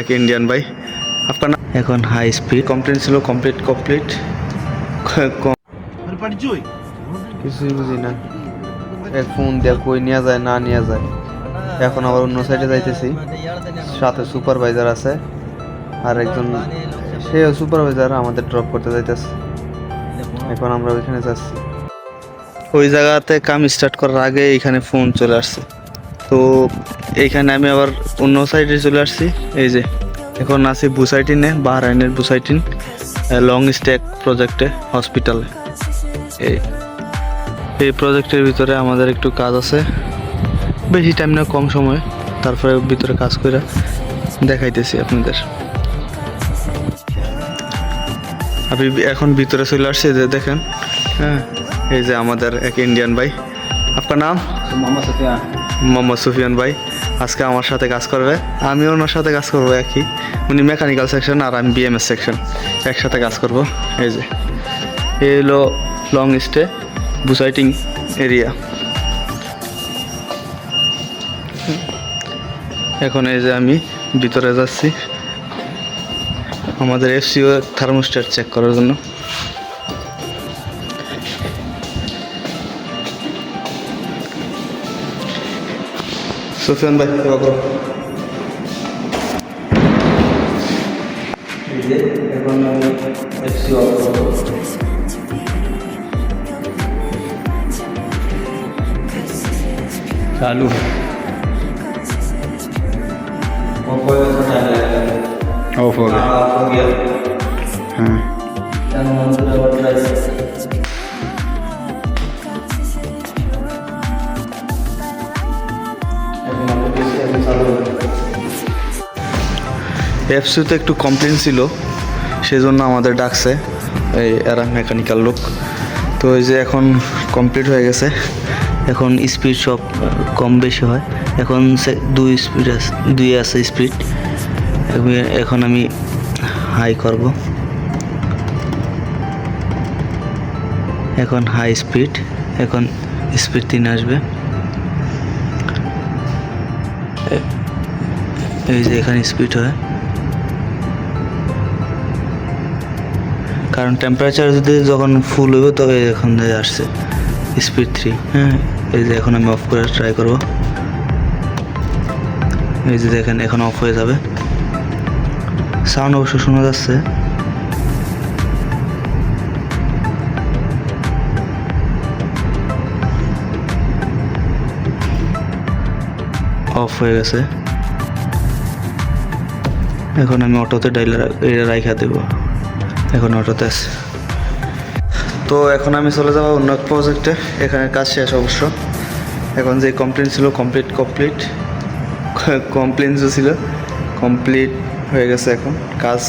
এক ইন্ডিয়ান ভাই। আপনার নাম? এখন হাই স্পিড কমপ্লিট ছিল কমপ্লিট কমপ্লিট কিছুই বুঝি না। এক ফোন দিয়ে কই নেওয়া যায় না নেওয়া যায়। এখন আবার অন্য সাইডে যাইতেছি। সাথে সুপারভাইজার আছে। আর একজন সে সুপারভাইজার আমাদের ড্রপ করতে যাইতেছে। এখন আমরা ওইখানে যাচ্ছি। ওই জায়গাতে কাম স্টার্ট করার আগে এখানে ফোন চলে আসছে। তো এইখানে আমি আবার অন্য সাইডে চলে আসছি। এই যে, এখন আছি বুসাইটিনে, বাহরাইনের বুসাইটিন লং স্টেক প্রজেক্টে হসপিটালে এই এই প্রজেক্টের ভিতরে আমাদের একটু কাজ আছে। বেশি টাইম না, কম সময়। তারপরে ভিতরে কাজ করে দেখাইতেছি আপনাদের। আমি এখন ভিতরে চলে আসছি যে দেখেন হ্যাঁ? এই যে আমাদের এক ইন্ডিয়ান ভাই। আপনার নাম? মোহাম্মদ সুফিয়ান ভাই, আজকে আমার সাথে কাজ করবে। আমি ওনার সাথে কাজ করব একই। উনি মেকানিক্যাল সেকশন আর আমি বিএমএস সেকশন একসাথে কাজ করব। এই যে এই হলো লং স্টে বুসাইটিং এরিয়া এখন এই যে আমি ভিতরে যাচ্ছি। আমাদের এফসিও থার্মোস্ট্যাট চেক করার জন্য। সুফিয়ান ভাই সেবা করো এখন এফসিও चालू ऑफ हो गया हाँ এফসিতে একটু কমপ্লেন ছিল, সেজন্য আমাদের ডাকছে এই এরা মেকানিক্যাল লোক। তো এই যে এখন কমপ্লিট হয়ে গেছে, এখন স্পিড সব কম বেশি হয়। এখন দুই স্পিড আছে দুই আছে স্পিড এখন আমি হাই করব। এখন হাই স্পিড এখন স্পিড তিন আসবে। এই যে এখানে স্পিড হয়। কারণ টেম্পারেচার যদি যখন ফুল হইব তবে এখন আসছে। স্পিড থ্রি হ্যাঁ? এই যে এখন আমি অফ করে ট্রাই করব। এই যে দেখেন, এখন অফ হয়ে যাবে। সাউন্ড অবশ্য শোনা যাচ্ছে। অফ হয়ে গেছে। এখন আমি অটোতে ডাইলার রাইখা দেবো। এখন অটোতে আছে। তো এখন আমি চলে যাব অন্য এক প্রজেক্টে এখানে কাজ শেষ অবশ্য। এখন যে কমপ্লেন ছিল কমপ্লিট কমপ্লিট কমপ্লেন যে ছিল কমপ্লিট হয়ে গেছে এখন। কাজ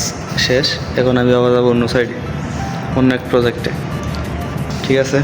শেষ। এখন আমি আবার যাব অন্য সাইডে অন্য এক প্রজেক্টে ঠিক আছে?